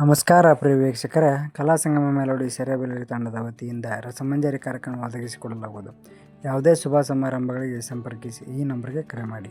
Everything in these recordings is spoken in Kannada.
ನಮಸ್ಕಾರ ಪ್ರಿಯ ವೀಕ್ಷಕರೇ. ಕಲಾ ಸಂಗಮ ಮೆಲೋಡಿ ಸೆರೆಬೆಲರಿ ತಂಡದ ವತಿಯಿಂದ ರಸಮಂಜರಿ ಕಾರ್ಯಕ್ರಮ ಒದಗಿಸಿಕೊಡಲಾಗುವುದು. ಯಾವುದೇ ಶುಭ ಸಮಾರಂಭಗಳಿಗೆ ಸಂಪರ್ಕಿಸಿ ಈ ನಂಬರ್ಗೆ ಕರೆ ಮಾಡಿ.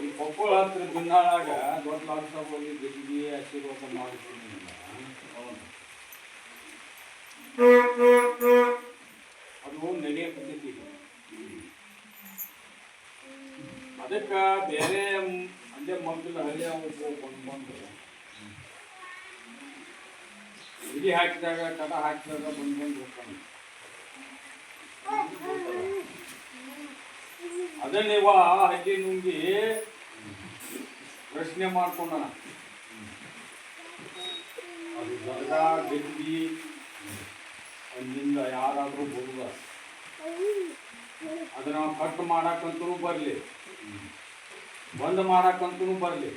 ಈ ಕೊಪ್ಪಳ ಹತ್ರ ದೊಡ್ಡ ಲಾಡ್ಸ ಹೋಗಿ ಗೆದ್ದಿಗೆ ಆಶೀರ್ವಾದ ಮಾಡ್ತೀನಿ ಅದು ನಡೆಯ ಪದ್ಧತಿ ಅದಕ್ಕೆ ಬೇರೆ ಅಲ್ಲೇ ಮಕ್ಕಳು ಹಳ್ಳಿ ಹಾಕಿದಾಗ ಕಡ ಹಾಕಿದಾಗ ಬಂದು ಬಂದು ಹೋಗ್ತಾನೆ. ಅದನ್ನ ವಾ ಹಳ್ಳಿ ನುಂಗಿ ಪ್ರಶ್ನೆ ಮಾಡ್ಕೊಂಡ ಅದು ದೊಡ್ಡ ಗದ್ದಿ ಅಲ್ಲಿಂದ ಯಾರಾದರೂ ಬರುದ ಅದನ್ನ ಕಟ್ ಮಾಡಕ್ಕಂತೂ ಬರಲಿ. ಬಂದ್ ಮಾಡಕ್ಕಂತೂ ಬರ್ಲಿ.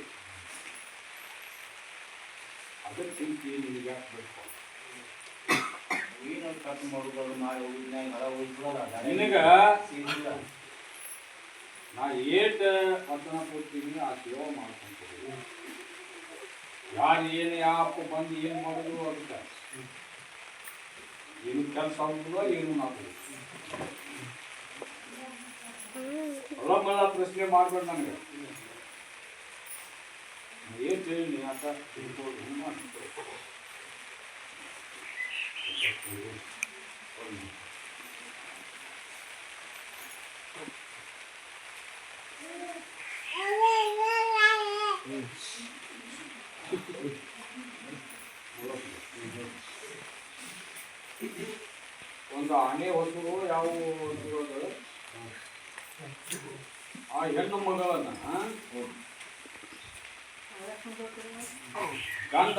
ಅದಕ್ಕಿಂತ ನಿಮಗೆ ಯಾಕೆ ಬೇಕು ಏನಂತ ಕಟ್ ಮಾಡೋದು ನಾಳೆ ಹೋಗಿದ್ನ ಹೊರ ಹೋಗ್ಬಿಡೋದ ನಿನಗ ನಾ ಏಟ್ ವಚನ ಕೊಡ್ತೀನಿ ಆ ಸೇವೆ ಮಾಡ್ಕೊಂತೀನಿ ಯಾರು ಏನು ಯಾಪ ಬಂದು ಏನು ಮಾಡೋದು ಅದಕ್ಕೆ ಏನು ಕೆಲಸ ಆಗುದಿಲ್ಲ ಏನು ಆಗುದಿಲ್ಲ ಹೊಲ ಮಳ ಪ್ರಶ್ನೆ ಮಾಡ್ಬೇಡ ನನಗೆ ಏನು ಹೇಳಿ ಆತ ತಿಳ್ಕೊಂಡು ಹಿಂಗ್ ಮಾಡ್ತೀನಿ. ಒಂದು ಆನೆ ಹೊಸರು ಯಾವ ಆ ಹೆಣ್ಣು ಮಗಳನ್ನ ಗಂಧ.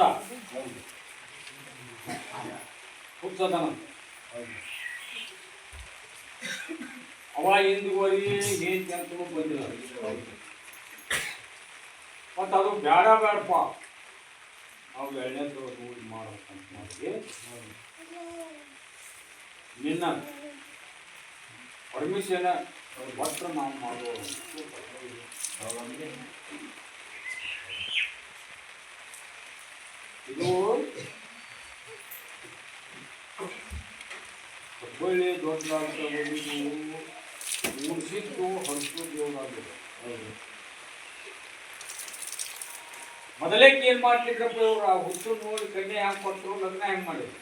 ಹುಚ್ಚದನ ಅವ ಹಿಂದುವರಿ ಹೇಂತಿ ಅಂತ ಬಂದಿಲ್ಲ. ಮತ್ತು ಅದು ಬೇಡ ಬೇಡಪ್ಪ ನಾವು ಎಳ್ಳೆದ್ದು ನೋಡಿ ಮಾಡ್ಬೇಕಂತ ಮಾಡಿ ನಿನ್ನ ಪರ್ಮಿಷನ್ ಒಟ್ಟು ನಾವು ಮಾಡೋ ಇದು ಹುಬ್ಬಳ್ಳಿ ದೊಡ್ಡದಾದ ಮುಗಿಸಿದ್ದು ಹೊರಸು ದೇವರಾಗಿದೆ ಮೊದಲೇಕ್ ಏನ್ ಮಾಡ್ತಿದ್ರಪ್ಪ ಇವ್ರು ಆ ಹುಟ್ಟು ನೋಡಿ ಕಣ್ಣೆ ಹೆಂಗ್ ಕೊಟ್ಟರು ಲಗ್ನ ಹೆಂಗ್ ಮಾಡಿದ್ರು.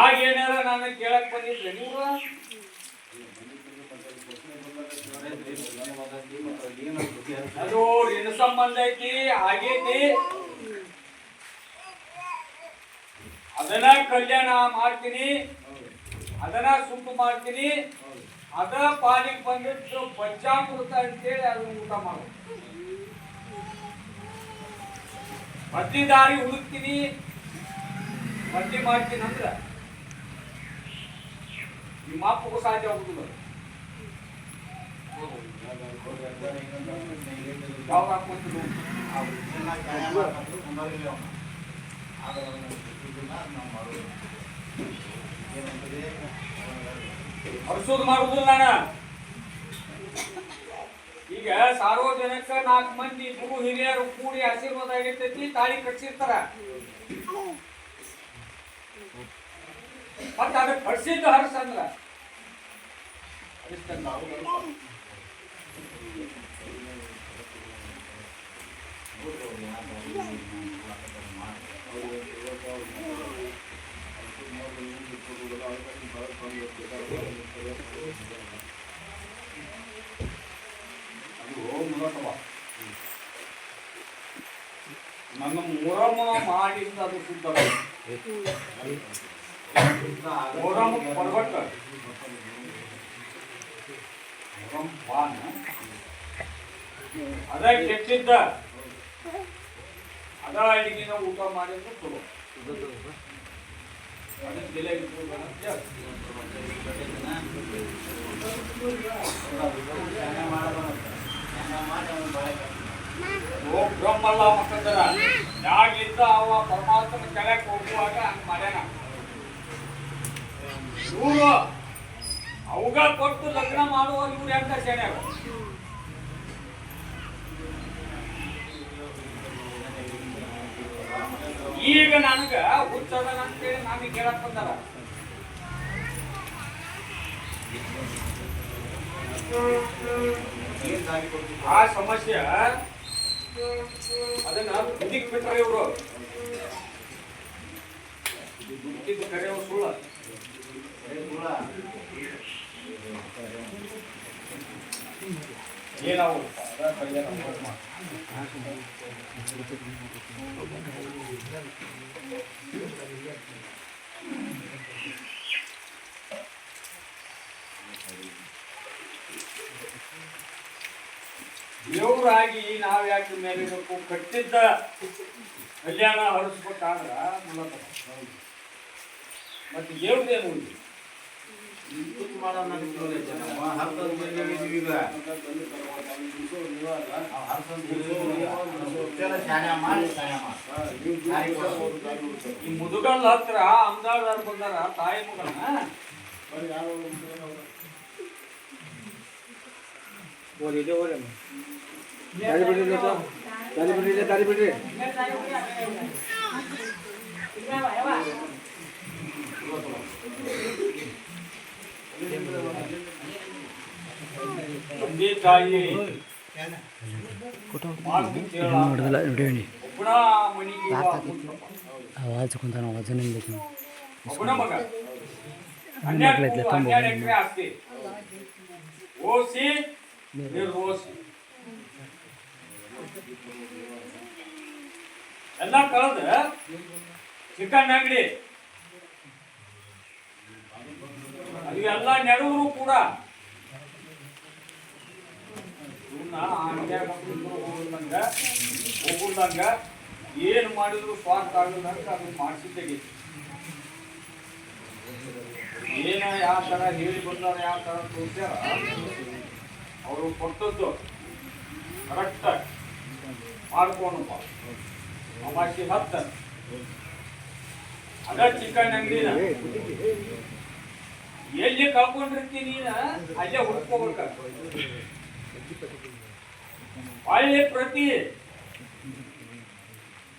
ಆಗ ಏನಾರ ನಾನು ಕೇಳಕ್ ಬಂದಿದ್ರೆ ನೀವು? ಅದು ಸಂಬಂಧ ಐತಿ, ಆಗೈತಿ. ಅದನ್ನ ಕಲ್ಯಾಣ ಮಾಡ್ತೀನಿ. ಅದನ್ನ ಸುಂಪು ಮಾಡ್ತೀನಿ. ಅದ ಪಾಲಿಗೆ ಬಂದಿದ್ದು ಪಂಚಾಮೃತ ಅಂತೇಳಿ ಅದನ್ನು ಊಟ ಮಾಡೋದು. ಮದ್ದಿ ದಾರಿ ಹುಡುಕ್ತೀನಿ ಮದ್ದಿ ಮಾಡ್ತೀನಿ ಅಂದ್ರೆ ನಿಮ್ಮ ಅಪ್ಪಗೂ ಸಾಧ್ಯ ಆಗುದಿಲ್ಲ. ಯಾವ ಹರ್ಸೋದು ಮಾಡುದಿಲ್ಲ ನಾನು ಈಗ ಸಾರ್ವಜನಿಕ ನಾಲ್ಕು ಮಂದಿ ಗುರು ಹಿರಿಯರು ಕೂಡಿ ಆಶೀರ್ವಾದ ಆಗಿರ್ತೈತಿ, ತಾಳಿ ಕಟ್ಸಿರ್ತಾರ. ಮತ್ತೆ ಅದಕ್ಕೆ ಕಳ್ಸಿದ್ದು ಹರ್ಸ ಅಂದ್ರ. ಅದಕ್ಕೆ ನಾವು ಅದು ಮೂಲತಃ ನನ್ನ ಮೊರಮ ಮಾಡಿಂದ ಅದು ಶುದ್ಧ ಮೊರಮ ಪರ್ವತ. ಮೊರಂ ಪಾನ ಅದ ಕೆಟ್ಟಿದ್ದ. ಅದ ಅಡಿಗೆನ ಊಟ ಮಾಡಿದ್ರು ಚಲೋ ಬ್ರಹ್ಮಲ್ಲ ಮಕ್ಕಂದರ ಯಾಗಿದ್ದ ಅವ ಪರಮಾತ್ಮನ ಕೆಳಗೆ ಹೋಗುವಾಗ ಹಂಗ ಮಾಡ್ಯಾನ ಇವರು ಅವಗ ಕೊಟ್ಟು ಲಗ್ನ ಮಾಡುವಾಗ ಇವ್ರು ಎಂತ ಸೇನೆ ಈಗ ನನಗ ಹುಚ್ಚದ ಅಂತೇಳಿ ನಮಗೆ ಕೇಳಕ್ ಬಂದಾರ. ಆ ಸಮಸ್ಯೆ ಅದನ್ನ ಬುದ್ಧಿಗೆ ಬಿಟ್ರೆ ಇವರು. ಬುದ್ಧಿಗೆ ಕರೆಯೋ ಸುಳ್ಳ. ಏನಾವು. ದೇವರಾಗಿ ನಾವು ಯಾಕೆ ಮೇಲಿರಬೇಕು ಕಟ್ಟಿದ್ದ ಕಲ್ಯಾಣ ಹರಿಸ್ಕೊಟ್ಟಾದ್ರ ಮೂಲತಃ. ಮತ್ತೆ ದೇವ್ರದೇನು ಈ ಮುದುಗಲ್ ಹತ್ರ ಅಮ್ದಾಳ್ದಾರ್ ಬಂದಾರ ತಾಯಿ ಮಗಳನ್ನ ದಾರಿ ಬಿಡ್ರಿ ದಾರಿ ಬಿಡ್ರಿ ತಂದೆ ತಾಯಿ ನೋಡಿದಿಲ್ಲ ಮನಿಗೆ ಆವಾಜ್ ಕುಂತಾನ ವಜನ ಬೇಕು ಎಕರೆ ಆಸ್ತಿ ಓಸಿ ನಿರ್ರೋಸಿ ಎಲ್ಲ ಕಳೆದ ಚಿಕನ್ ಅಂಗಡಿ. ಅದೆಲ್ಲ ನೆಡವರು ಕೂಡ. ಇವನ್ನ ಮಕ್ಕಳು ಏನು ಮಾಡಿದ್ರು ಸ್ವಾರ್ಥ ಆಗದಂಗ ಅದನ್ನ ಮಾಡಿಸಿದ್ದೇಗೆ ಏನ ಯಾವ ತರ ಹೇಳಿ ಬಂದಾರ ಯಾವ ತರ ತೋರಿಸ್ಯಾರ, ಅವರು ಕೊಟ್ಟದ್ದು ಕರೆಕ್ಟ್ ಮಾಡ್ಕೊಂಡಪ್ಪ ಅಮಾಸಿ ಹತ್ತ ಅದ ಚಿಕನ್ ಅಂಗಡಿನ ಎಲ್ಲಿ ಕಳ್ಕೊಂಡಿರ್ತೀನಿ ನೀನು? ಅಲ್ಲೇ ಹುಡ್ಕೋಬೇಕ? ಒಳ್ಳೆ ಪ್ರತಿ.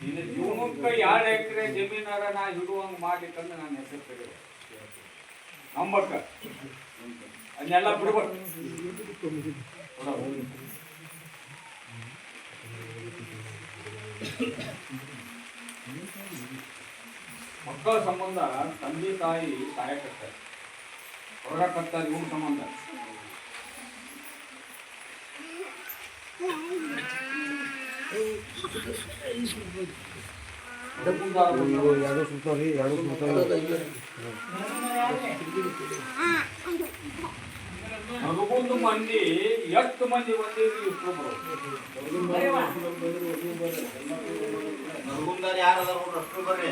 ನಿನ್ನ ಜೀವನಕ್ಕೆ ಎರಡು ಎಕರೆ ಜಮೀನಾರ ನಾ ಹಿಡುವಂಗ ಮಾಡ್ಲಿಕ್ಕಂದ್ರೆ ನಾನು ಹೆಸರು ತೆಗೆದು. ನಂಬಕ್ಕ. ಅದನ್ನೆಲ್ಲ ಬಿಡ್ಬೇಕು. ಮಕ್ಕಳ ಸಂಬಂಧ ತಂದೆ ತಾಯಿ ಸಾಯಕತ್ತಾರೆ ಹೊರಗಕ್ಕತ್ತಾರೆ ಇವ್ರ ಸಂಬಂಧ ಎರಡು ಸುತ್ತಾವ್ರಿ ಎರಡು ನರಗುಂದು ಮಂದಿ ಎಷ್ಟು ಮಂದಿ ಬಂದಿರಿ ಇಷ್ಟು ನರಗುಂದಾರ ಯಾರು ಅದಾರ ಅಷ್ಟು ಬರ್ರಿ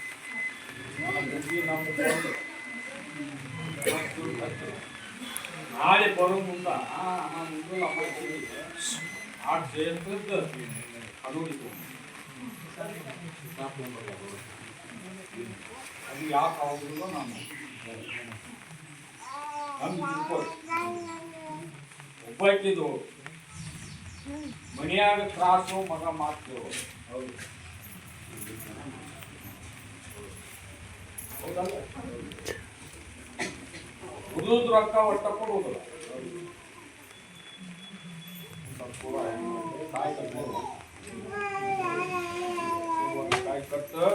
ನಾಳೆ ಬರೋ ಮುಂದ ಆ ಆ ಮುಂದೆ ಅಮಾವಾಸ್ಯೆ ಆ ಜಯಂತದ್ದು ಕಡುಡಿತು ಅದು ಯಾಕೆ ನಾನು ತಿಳ್ಕೊಳ್ಳಿ. ಒಬ್ಬಾಕಿದು ಮನೆಯಾಗ ತ್ರಾಸು, ಮಗ ಮಾತು. ಹೌದು. ಉಳಿದ ರೊಕ್ಕ ಒಟ್ಟ ಕೊಡುವುದಿಲ್ಲ ಕಾಯಿ ಕಾಯಿ ಕಟ್ಟು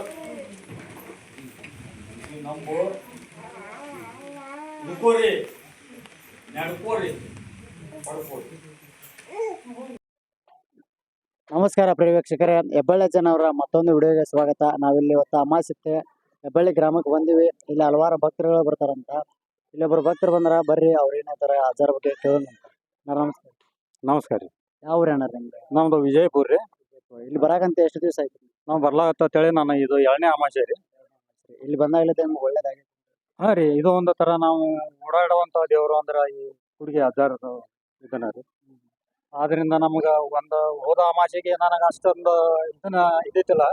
ನಂಬು ನುಕೋರಿ ನಡ್ಕೋರಿ ಪಡ್ಕೋರಿ. ನಮಸ್ಕಾರ ಪ್ರಿಯ ವೀಕ್ಷಕರೇ, ಹೆಬ್ಬಳ್ಳಿ ಜನವರ ಮತ್ತೊಂದು ವಿಡಿಯೋಗೆ ಸ್ವಾಗತ. ನಾವಿಲ್ಲಿ ಇವತ್ತು ಅಮಾಸಿತ್ತೆ ಹೆಬ್ಬಳ್ಳಿ ಗ್ರಾಮಕ್ಕೆ ಬಂದಿವಿ. ಇಲ್ಲಿ ಹಲವಾರು ಭಕ್ತರುಗಳು ಬರ್ತಾರಂತ. ಇಲ್ಲೊಬ್ರು ಭಕ್ತರು ಬಂದ್ರ ಬರ್ರಿ ಅವ್ರು ಏನಾಯ್ತಾರ ಆಚಾರ ಬಗ್ಗೆ ಕೇಳೋಣ ಅಂತ. ನಮಸ್ಕಾರ ನಮಸ್ಕಾರ ರೀ. ಯಾವ ಊರು ಏನಾರ ನಿಮ್ದು? ನಮ್ದು ವಿಜಯಪುರ ರೀ. ಇಲ್ಲಿ ಬರಾಕಂತ ಎಷ್ಟು ದಿವಸ ಆಯ್ತು? ನಾವು ಬರ್ಲಾಗತ್ತೇಳಿ ನಾನು ಇದು ಎರಡನೇ ಅಮಾಸೆ ರೀ. ಇಲ್ಲಿ ಬಂದಾಗ ನಿಮ್ಗೆ ಒಳ್ಳೇದಾಗಿ ಹಾ ರೀ ಇದು ಒಂದು ತರ ನಾವು ಓಡಾಡುವಂತ ದೇವರು ಅಂದ್ರ ಈ ಹುಡುಗಿ ಹಜಾರದ ಇದನ್ನ ರೀ. ಆದ್ರಿಂದ ನಮ್ಗೆ ಒಂದು ಹೋದ ಅಮಾಸೆಗೆ ನನಗೆ ಅಷ್ಟೊಂದು ಇದನ್ನ ಇದ್ದಿತ್ತಿಲ್ಲ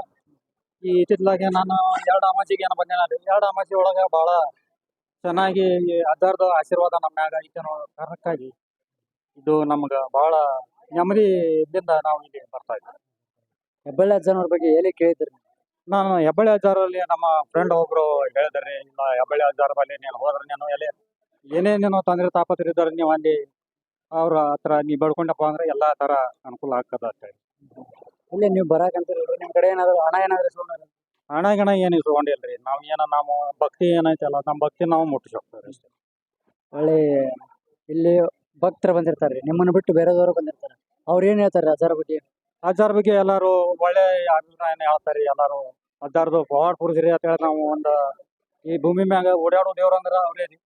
ಈ ಇತ್ತಿತ್ಲಾಗೆ ನಾನು ಎರಡು ಅಮಾಸಿಗೆ ಏನೋ ಬಂದೆ ನಾನು. ಎರಡು ಅಮಾಸಿ ಒಳಗೆ ಭಾಳ ಚೆನ್ನಾಗಿ ಈ ಆಶೀರ್ವಾದ ನಮ್ಮ ಮ್ಯಾಗ ಐತೆ ಅನ್ನೋ ಕಾರಣಕ್ಕಾಗಿ ಇದು ನಮ್ಗೆ ಭಾಳ ನೆಮ್ಮದಿಯಿಂದ ನಾವು ಇಲ್ಲಿ ಬರ್ತಾ ಇದ್ದೀವಿ ಹೆಬ್ಬಳ್ಳಿ ಅಜ್ಜನವ್ರ ಬಗ್ಗೆ ಎಲ್ಲಿ ಕೇಳಿದ್ರಿ ನಾನು ಹೆಬ್ಬಳ್ಳಿ ಅಜ್ಜಾರಲ್ಲಿ ನಮ್ಮ ಫ್ರೆಂಡ್ ಒಬ್ರು ಹೇಳಿದ್ರಿ ಇಲ್ಲ ಹೆಬ್ಬಳ್ಳಿ ಅಜ್ಜಾರ ಬಲ್ಲಿ ನೀನು ಹೋದ್ರೆ ನೀನು ಎಲ್ಲಿ? ಏನೇನೇನೋ ತಂದ್ರೆ ತಾಪತ್ರ ಇದ್ದಾರೆ ನೀವು ಅಲ್ಲಿ ಅವ್ರ ಹತ್ರ ನೀ ಬೆಳ್ಕೊಂಡಪ್ಪ ಅಂದ್ರೆ ಎಲ್ಲಾ ತರ ಅನುಕೂಲ ಆಗ್ತದ ಅಂತ ಹೇಳಿ. ಇಲ್ಲಿ ನೀವು ಬರಾಕಂತ ನಿಮ್ ಕಡೆ ಏನಾದ್ರು ಹಣ ಏನಾದ್ರು ಇಸ್ಕೊಂಡ್ರ? ಹಣ ಗಣ ಏನು ಇಸ್ಕೊಂಡಿಲ್ರಿ? ನಾವು ಏನ ನಾವು ಭಕ್ತಿ ಏನೈತಲ್ಲ ನಮ್ಮ ಭಕ್ತಿ ನಾವು ಮುಟ್ಟಿಸ್ಕೊಡ್ತೀವಿ ಅಷ್ಟೇ. ಒಳ್ಳೆ ಇಲ್ಲಿ ಭಕ್ತರು ಬಂದಿರ್ತಾರ್ರಿ ನಿಮ್ಮನ್ನ ಬಿಟ್ಟು ಬೇರೆದವರು ಬಂದಿರ್ತಾರೆ. ಅವ್ರು ಏನ್ ಹೇಳ್ತಾರೆ ಅಜಾರ ಬಗ್ಗೆ? ಅಜ್ಜಾರ ಬಗ್ಗೆ ಎಲ್ಲಾರು ಒಳ್ಳೆ ಅಭಿಪ್ರಾಯನ ಹೇಳ್ತಾರೆ ಎಲ್ಲಾರು ಹಜಾರ್ದು ಪವಾಡ್ ಪುರುಷರಿ ಅಂತ ಹೇಳಿ ನಾವು ಒಂದು ಈ ಭೂಮಿ ಮ್ಯಾಗ ಓಡಾಡೋ ದೇವ್ರು ಅಂದ್ರೆ ಅವ್ರೇ ರೀ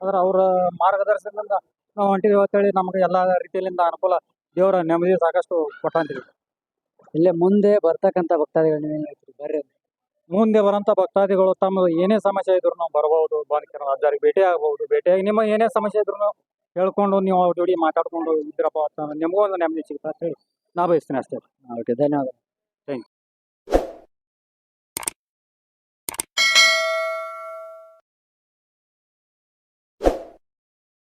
ಅಂದ್ರೆ ಅವ್ರ ಮಾರ್ಗದರ್ಶನದಿಂದ ನಾವು ಹೊಂಟಿವಿ ಅಂತೇಳಿ ನಮಗೆ ಎಲ್ಲಾ ರೀತಿಯಿಂದ ಅನುಕೂಲ ದೇವರ ನೆಮ್ಮದಿ ಸಾಕಷ್ಟು ಕೊಟ್ಟಂತೀವಿ ಇಲ್ಲೇ ಮುಂದೆ ಬರ್ತಕ್ಕಂಥ ಭಕ್ತಾದಿಗಳು ನೀವೇನ್ ಹೇಳ್ತೀರಿ? ಬರ್ರಿ ಮುಂದೆ ಬರೋಂಥ ಭಕ್ತಾದಿಗಳು ತಮ್ಮ ಏನೇ ಸಮಸ್ಯೆ ಇದ್ರು ನಾವು ಬರಬಹುದು ಬಾಲಕಿರ ಅಜ್ಜಾರಿಗೆ ಭೇಟಿ ಆಗಬಹುದು ಭೇಟಿಯಾಗಿ ನಿಮ್ಮ ಏನೇ ಸಮಸ್ಯೆ ಇದ್ರು ಹೇಳ್ಕೊಂಡು ನೀವು ಅವ್ರ ಜೋಡಿ ಮಾತಾಡ್ಕೊಂಡು ಇದ್ರಪ್ಪ ಅಂತ ನಿಮಗೂ ಒಂದು ನೆಮ್ಮದಿ ಸಿಗ್ತಾ ಅಂತ ಹೇಳಿ. ನಾ ಬಯಸ್ತೀನಿ ಅಷ್ಟೇ. ಓಕೆ ಧನ್ಯವಾದ